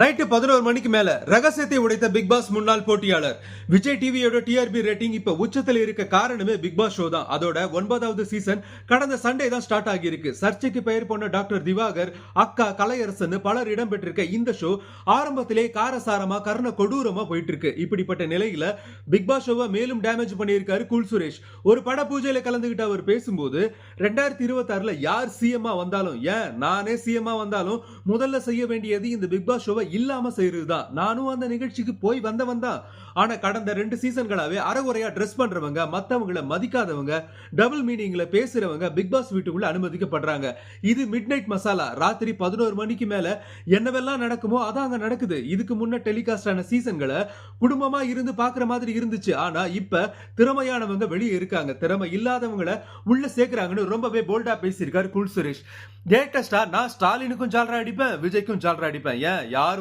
Night பதினோரு மணிக்கு மேல ரகசியத்தை உடைத்த பிக் பாஸ் முன்னாள் போட்டியாளர். விஜய் டிவியோட டிஆர்பி ரேட்டிங் இப்ப உச்சத்தில் இருக்க காரணமே பிக் பாஸ் ஷோ தான். அதோட ஒன்பதாவது சீசன் கடந்த சண்டே தான் ஸ்டார்ட் ஆகியிருக்கு. சர்ச்சைக்கு பெயர் போன டாக்டர் திவாகர் அக்கா கலையரசன் பலர் இடம்பெற்றிருக்க இந்த ஷோ ஆரம்பத்திலே காரசாரமா கர்ண கொடூரமா போயிட்டு இருக்கு இப்படிப்பட்ட நிலையில பிக் பாஸ் ஷோவை மேலும் டேமேஜ் பண்ணியிருக்காரு குல் சுரேஷ். ஒரு பட பூஜையில கலந்துகிட்டு அவர் பேசும்போது ரெண்டாயிரத்தி இருபத்தி ஆறுல யார் சிஎம்மா வந்தாலும் ஏன் நானே சிஎம்மா வந்தாலும் முதல்ல செய்ய வேண்டியது இந்த பிக் பாஸ் ஷோவை இல்லாம செய்யறதுதான் நானும் அந்த நிகழ்ச்சிக்கு போய் வந்தவன் தான். ஆனா கடந்த ரெண்டு சீசன்களாவே அறகுறையா ட்ரெஸ் பண்றவங்க மத்தவங்கள மதிக்காதவங்க டபுள் மீனிங்ல பேசுறவங்க பிக் பாஸ் வீட்டுக்குள்ள அனுமதிக்கப்படுறாங்க. இது மிட் நைட் மசாலா ராத்திரி பதினோரு மணிக்கு மேல என்னவெல்லாம் நடக்குமோ அதான் அங்க நடக்குது. இதுக்கு முன்ன டெலிகாஸ்ட் ஆன சீசன்களை குடும்பமா இருந்து பாக்குற மாதிரி இருந்துச்சு. ஆனா இப்ப திறமையானவங்க வெளியே இருக்காங்க. திறமை இல்லாதவங்கள உள்ள சேர்க்குறாங்கன்னு ரொம்பவே போல்டா பேசியிருக்காரு குல் சுரேஷ். லேட்டஸ்டா நான் ஸ்டாலினுக்கும் ஜாலரா அடிப்பேன் விஜய்க்கும் ஜாலரா அடிப்பேன். ஏன்? யார்